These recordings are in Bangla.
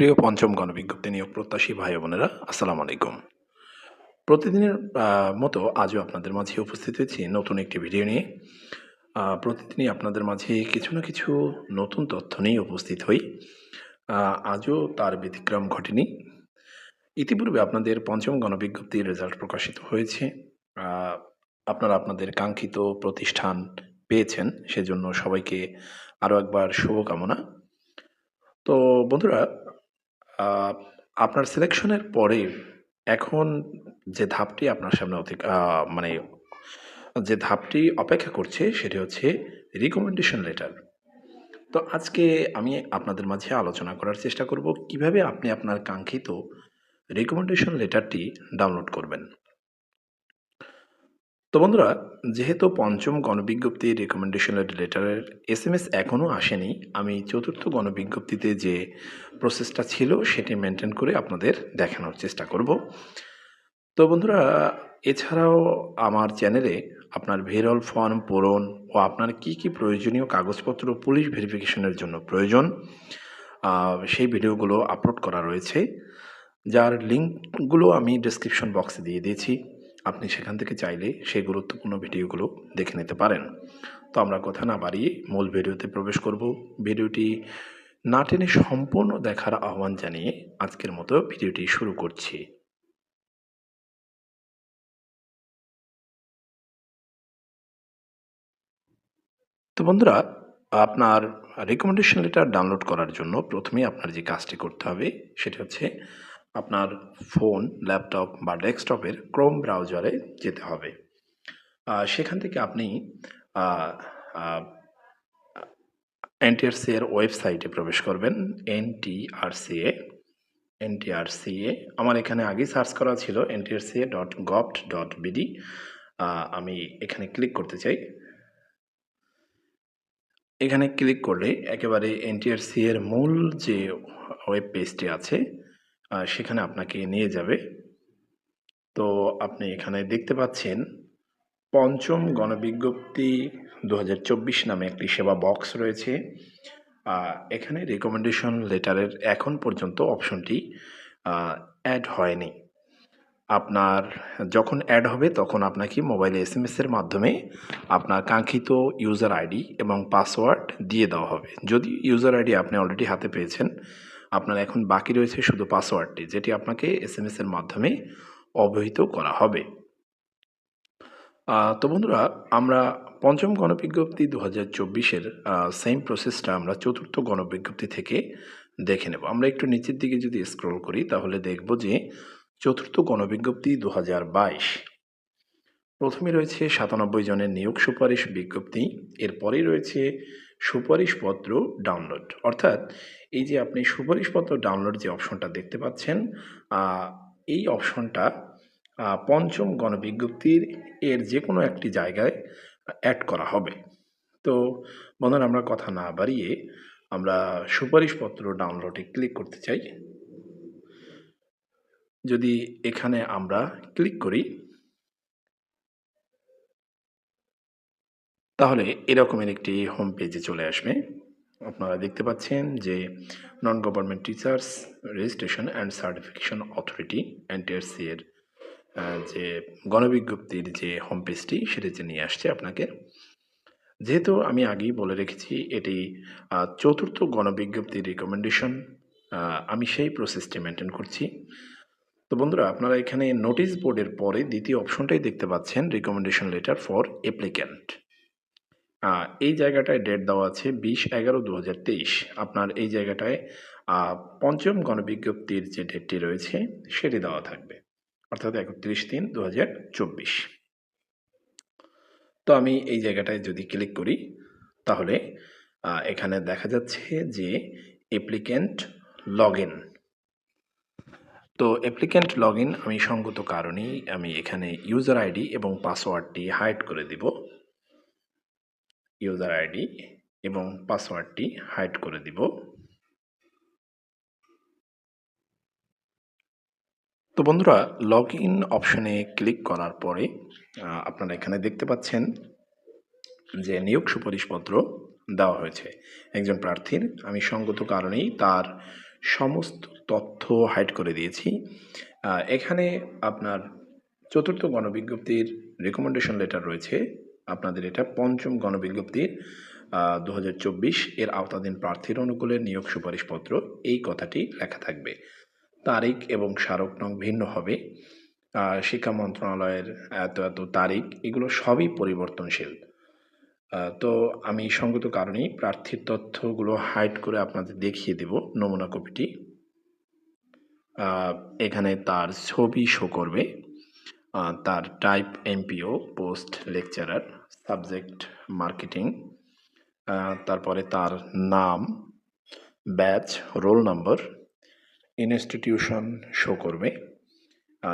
প্রিয় পঞ্চম গণবিজ্ঞপ্তি নিয়োগ প্রত্যাশী ভাই বোনেরা, আসসালামু আলাইকুম। প্রতিদিনের মতো আজও আপনাদের মাঝে উপস্থিত হয়েছি নতুন একটি ভিডিও নিয়ে। প্রতিদিনই আপনাদের মাঝে কিছু না কিছু নতুন তথ্য নিয়ে উপস্থিত হই। আজও তার ব্যতিক্রম ঘটেনি। ইতিপূর্বে আপনাদের পঞ্চম গণবিজ্ঞপ্তির রেজাল্ট প্রকাশিত হয়েছে। আপনারা আপনাদের কাঙ্ক্ষিত প্রতিষ্ঠান পেয়েছেন, সেজন্য সবাইকে আরও একবার শুভকামনা। তো বন্ধুরা আপনার সিলেকশনের পরে এখন যে ধাপটি আপনার সামনে অতি- মানে যে ধাপটি অপেক্ষা করছে সেটি হচ্ছে রিকমেন্ডেশন লেটার তো আজকে আমি আপনাদের মাঝে আলোচনা করার চেষ্টা করব কীভাবে আপনি আপনার কাঙ্ক্ষিত রিকমেন্ডেশন লেটারটি ডাউনলোড করবেন। তো বন্ধুরা, যেহেতু পঞ্চম গণবিজ্ঞপ্তি রিকমেন্ডেশন লেটারের এস এম এস এখনও আসেনি, আমি চতুর্থ গণবিজ্ঞপ্তিতে যে প্রসেসটা ছিল সেটি মেনটেন করে আপনাদের দেখানোর চেষ্টা করব। তো বন্ধুরা, এছাড়াও আমার চ্যানেলে আপনার ভেরল ফর্ম পূরণ ও আপনার কি কি প্রয়োজনীয় কাগজপত্র পুলিশ ভেরিফিকেশনের জন্য প্রয়োজন সেই ভিডিওগুলো আপলোড করা রয়েছে, যার লিঙ্কগুলো আমি ডেসক্রিপশন বক্সে দিয়ে দিয়েছি। আপনি সেখান থেকে চাইলে সেই গুরুত্বপূর্ণ ভিডিওগুলো দেখে নিতে পারেন। তো আমরা কথা না বাড়িয়ে মূল ভিডিওতে প্রবেশ করব। ভিডিওটি না টেনে সম্পূর্ণ দেখার আহ্বান জানিয়ে আজকের মতো ভিডিওটি শুরু করছি। তো বন্ধুরা, আপনার রেকমেন্ডেশন লেটার ডাউনলোড করার জন্য প্রথমে আপনার যে কাজটি করতে হবে সেটা হচ্ছে আপনার ফোন, ল্যাপটপ বা ডেস্কটপের ক্রোম ব্রাউজারে যেতে হবে। সেখান থেকে আপনি এনটিআরসি এর ওয়েবসাইটে প্রবেশ করবেন এনটিআরসিএ এনটিআরসিএ আমার এখানে আগেই সার্চ করা ছিল NTRCA dot gov dot BD. আমি এখানে ক্লিক করতে চাই। এখানে ক্লিক করলে একেবারে এনটিআরসি এর মূল যে ওয়েব পেজটি আছে সেখানে আপনাকে নিয়ে যাবে। তো আপনি এখানে দেখতে পাচ্ছেন, পঞ্চম গণবিজ্ঞপ্তি দু হাজার চব্বিশ নামে একটি সেবা বক্স রয়েছে। এখানে রেকমেন্ডেশন লেটারের এখন পর্যন্ত অপশনটি অ্যাড হয়নি। আপনার যখন অ্যাড হবে, তখন আপনাকে মোবাইলে এস এম এর মাধ্যমে আপনার কাঙ্ক্ষিত ইউজার আইডি এবং পাসওয়ার্ড দিয়ে দেওয়া হবে। যদি ইউজার আইডি আপনি অলরেডি হাতে পেয়েছেন আপনার এখন বাকি রয়েছে শুধু পাসওয়ার্ডটি যেটি আপনাকে এস এম এর মাধ্যমে অবহিত করা হবে। তো বন্ধুরা, আমরা পঞ্চম গণবিজ্ঞপ্তি দু হাজার চব্বিশের সেম প্রসেসটা আমরা চতুর্থ গণবিজ্ঞপ্তি থেকে দেখে নেব। আমরা একটু নিচের দিকে যদি স্ক্রল করি, তাহলে দেখব যে চতুর্থ গণবিজ্ঞপ্তি দু হাজার বাইশ। প্রথমে রয়েছে সাতানব্বই জনের নিয়োগ সুপারিশ বিজ্ঞপ্তি, এরপরেই রয়েছে সুপারিশপত্র ডাউনলোড অর্থাৎ এই যে আপনি সুপারিশপত্র ডাউনলোড যে অপশনটা দেখতে পাচ্ছেন এই অপশনটা পঞ্চম গণবিজ্ঞপ্তির এর যে কোনো একটি জায়গায় অ্যাড করা হবে। তো বন্ধুরা, আমরা কথা না বাড়িয়ে আমরা সুপারিশপত্র ডাউনলোডে ক্লিক করতে চাই। যদি এখানে আমরা ক্লিক করি তাহলে এরকমের একটি হোম পেজে চলে আসবে। আপনারা দেখতে পাচ্ছেন যে non government teachers registration and certification authority NTRC এর যে গণবিজ্ঞপ্তির যে হোম পেজটি সেটিতে নিয়ে আসছে আপনাকে। যেহেতু আমি আগেই বলে রেখেছি, এটি চতুর্থ গণবিজ্ঞপ্তির রিকমেন্ডেশন আমি সেই প্রসেসটি মেনটেন করছি। তো বন্ধুরা, আপনারা এখানে নোটিশ বোর্ডের পরে দ্বিতীয় অপশনটাই দেখতে পাচ্ছেন রিকমেন্ডেশন লেটার ফর অ্যাপ্লিক্যান্ট এই জায়গাটায় ডেট দেওয়া আছে বিশ এগারো দু আপনার এই জায়গাটায় পঞ্চম গণবিজ্ঞপ্তির যে ডেটটি রয়েছে, সেটি দেওয়া থাকবে। অর্থাৎ একত্রিশ তিন দু তো আমি এই জায়গাটায় যদি ক্লিক করি, তাহলে এখানে দেখা যাচ্ছে যে অ্যাপ্লিক্যান্ট লগ ইন তো অ্যাপ্লিক্যান্ট লগ ইন আমি সঙ্গত কারণেই আমি এখানে ইউজার আইডি এবং পাসওয়ার্ডটি হাইড করে দিব। ইউজার আইডি এবং পাসওয়ার্ডটি হাইড করে দিব। তো বন্ধুরা লগ ইন অপশনে ক্লিক করার পরে আপনারা এখানে দেখতে পাচ্ছেন যে নিয়োগ সুপারিশপত্র দেওয়া হয়েছে। একজন প্রার্থীর, আমি সঙ্গত কারণেই তার সমস্ত তথ্য হাইড করে দিয়েছি। এখানে আপনার চতুর্থ গণবিজ্ঞপ্তির রেকমেন্ডেশন লেটার রয়েছে। আপনাদের এটা পঞ্চম গণবিজ্ঞপ্তির দু হাজার চব্বিশ। এর আওতাধীন প্রার্থীর অনুকূলে নিয়োগ সুপারিশপত্র, এই কথাটি লেখা থাকবে। তারিখ এবং স্মারক নং ভিন্ন হবে। শিক্ষা মন্ত্রণালয়ের এত এত তারিখ, এগুলো সবই পরিবর্তনশীল। তো আমি সঙ্গত কারণেই প্রার্থীর তথ্যগুলো হাইড করে আপনাদের দেখিয়ে দেব নমুনা কপিটি। এখানে তার ছবি শো করবে। তার type MPO post lecturer subject marketing তারপরে তার নাম batch roll number institution show করবে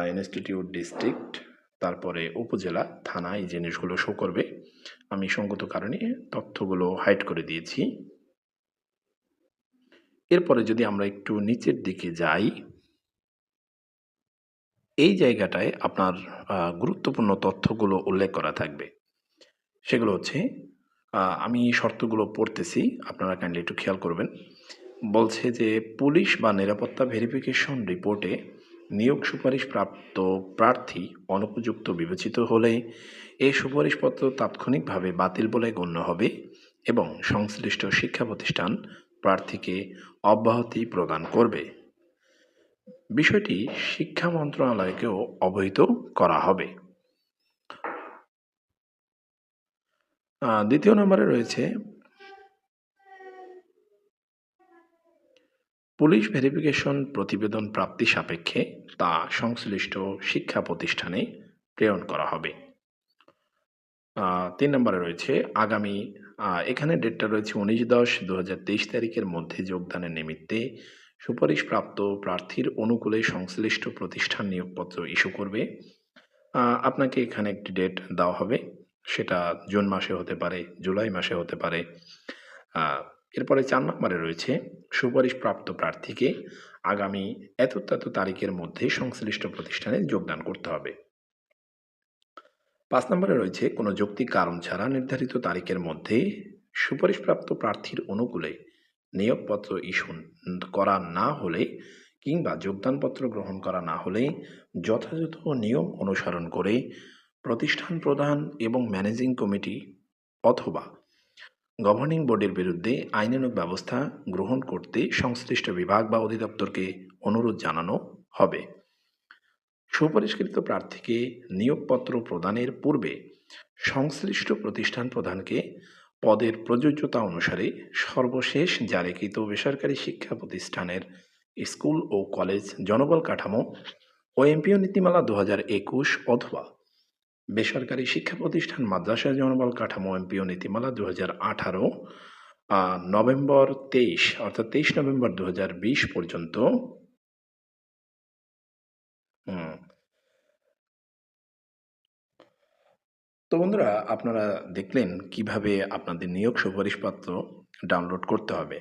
ইনস্টিটিউট ডিস্ট্রিক্ট তারপরে উপজেলা, থানা, এই জিনিসগুলো শো করবে। আমি সঙ্গত কারণে তথ্যগুলো হাইড করে দিয়েছি। এরপরে যদি আমরা একটু নিচের দিকে যাই এই জায়গাটায় আপনার গুরুত্বপূর্ণ তথ্যগুলো উল্লেখ করা থাকবে। সেগুলো হচ্ছে আমি শর্তগুলো পড়তেছি, আপনারা কাইন্ডলি একটু খেয়াল করবেন। বলছে যে, পুলিশ বা নিরাপত্তা ভেরিফিকেশন রিপোর্টে নিয়োগ সুপারিশ প্রাপ্ত প্রার্থী অনুপযুক্ত বিবেচিত হলে এই সুপারিশপত্র তাৎক্ষণিকভাবে বাতিল বলে গণ্য হবে এবং সংশ্লিষ্ট শিক্ষা প্রতিষ্ঠান প্রার্থীকে অব্যাহতি প্রদান করবে। বিষয়টি শিক্ষা মন্ত্রণালয়কেও অবহিত করা হবে। দ্বিতীয় নম্বরে রয়েছে, পুলিশ ভেরিফিকেশন প্রতিবেদন প্রাপ্তি সাপেক্ষে তা সংশ্লিষ্ট শিক্ষা প্রতিষ্ঠানে প্রেরণ করা হবে। তিন নম্বরে রয়েছে, আগামী এখানে ডেটটা রয়েছে উনিশ দশ দু তারিখের মধ্যে যোগদানের নিমিত্তে সুপারিশপ্রাপ্ত প্রার্থীর অনুকূলে সংশ্লিষ্ট প্রতিষ্ঠান নিয়োগপত্র ইস্যু করবে। আপনাকে এখানে একটি ডেট দেওয়া হবে। সেটা জুন মাসে হতে পারে, জুলাই মাসে হতে পারে। এরপরে চার নম্বরে রয়েছে, সুপারিশপ্রাপ্ত প্রার্থীকে আগামী এত তত তারিখের মধ্যে সংশ্লিষ্ট প্রতিষ্ঠানে যোগদান করতে হবে। পাঁচ নম্বরে রয়েছে, কোনো যৌক্তিক কারণ ছাড়া নির্ধারিত তারিখের মধ্যে সুপারিশপ্রাপ্ত প্রার্থীর অনুকূলে নিয়োগপত্র ইস্যু করা না হলে কিংবা যোগদানপত্র গ্রহণ করা না হলে যথাযথ নিয়ম অনুসরণ করে প্রতিষ্ঠান প্রধান এবং ম্যানেজিং কমিটি অথবা গভর্নিং বোর্ডের বিরুদ্ধে আইনানুগ ব্যবস্থা গ্রহণ করতে সংশ্লিষ্ট বিভাগ বা অধিদপ্তরকে অনুরোধ জানানো হবে। সুপরিষ্কৃত প্রার্থীকে নিয়োগপত্র প্রদানের পূর্বে সংশ্লিষ্ট প্রতিষ্ঠান প্রধানকে পদের প্রযোজ্যতা অনুসারে সর্বশেষ জারিকৃত বেসরকারি শিক্ষা প্রতিষ্ঠানের স্কুল ও কলেজ জনবল কাঠামো ও এমপিও নীতিমালা দু হাজার একুশ অথবা বেসরকারি শিক্ষা প্রতিষ্ঠান মাদ্রাসা জনবল কাঠামো এমপিও নীতিমালা দু আঠারো নভেম্বর তেইশ, অর্থাৎ তেইশ নভেম্বর দু হাজার বিশ পর্যন্ত হুম। তো বন্ধুরা, আপনারা দেখলেন কীভাবে আপনাদের নিয়োগ সুপারিশপত্র ডাউনলোড করতে হবে।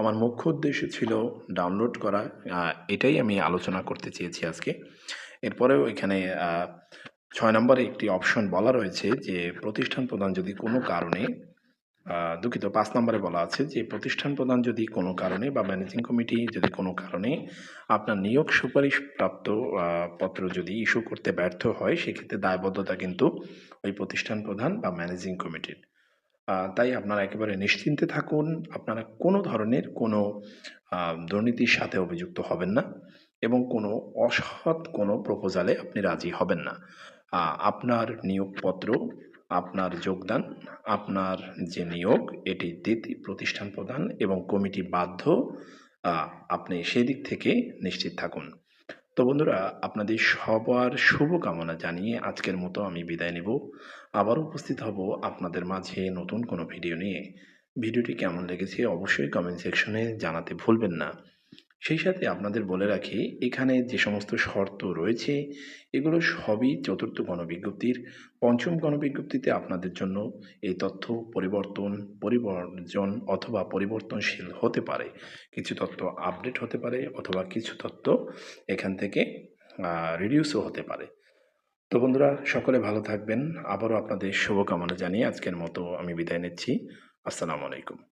আমার মুখ্য উদ্দেশ্য ছিল ডাউনলোড করা এটাই আমি আলোচনা করতে চেয়েছি আজকে। এরপরেও এখানে ছয় নম্বরে একটি অপশন বলা রয়েছে যে, প্রতিষ্ঠান প্রধান যদি কোনো কারণে দুঃখিত, পাঁচ নম্বরে বলা আছে যে, প্রতিষ্ঠান প্রধান যদি কোনো কারণে বা ম্যানেজিং কমিটি যদি কোনো কারণে আপনার নিয়োগ সুপারিশ প্রাপ্ত পত্র যদি ইস্যু করতে ব্যর্থ হয়, সেক্ষেত্রে দায়বদ্ধতা কিন্তু ওই প্রতিষ্ঠান প্রধান বা ম্যানেজিং কমিটির। তাই আপনারা একেবারে নিশ্চিন্তে থাকুন, আপনারা কোনো ধরনের কোনো দুর্নীতির সাথে অভিযুক্ত হবেন না এবং কোনো অসৎ কোনো প্রপোজালে আপনি রাজি হবেন না। আপনার নিয়োগপত্র আপনার যোগদান, আপনার যে নিয়োগ, এটি প্রতিষ্ঠান প্রদান এবং কমিটি বাধ্য আপনি সেই দিক থেকে নিশ্চিত থাকুন। তো বন্ধুরা, আপনাদের সবার শুভকামনা জানিয়ে আজকের মতো আমি বিদায় নেব। আবার উপস্থিত হব আপনাদের মাঝে নতুন কোনো ভিডিও নিয়ে। ভিডিওটি কেমন লেগেছে অবশ্যই কমেন্ট সেকশনে জানাতে ভুলবেন না। সেই সাথে আপনাদের বলে রাখি, এখানে যে সমস্ত শর্ত রয়েছে, এগুলো সবই চতুর্থ গণবিজ্ঞপ্তির। পঞ্চম গণবিজ্ঞপ্তিতে আপনাদের জন্য এই তথ্য পরিবর্তন, পরিবর্জন অথবা পরিবর্তনশীল হতে পারে। কিছু তথ্য আপডেট হতে পারে অথবা কিছু তথ্য এখান থেকে রিডিউসও হতে পারে। তো বন্ধুরা, সকলে ভালো থাকবেন। আবারও আপনাদের শুভকামনা জানিয়ে আজকের মতো আমি বিদায় নিচ্ছি। আসসালামু আলাইকুম।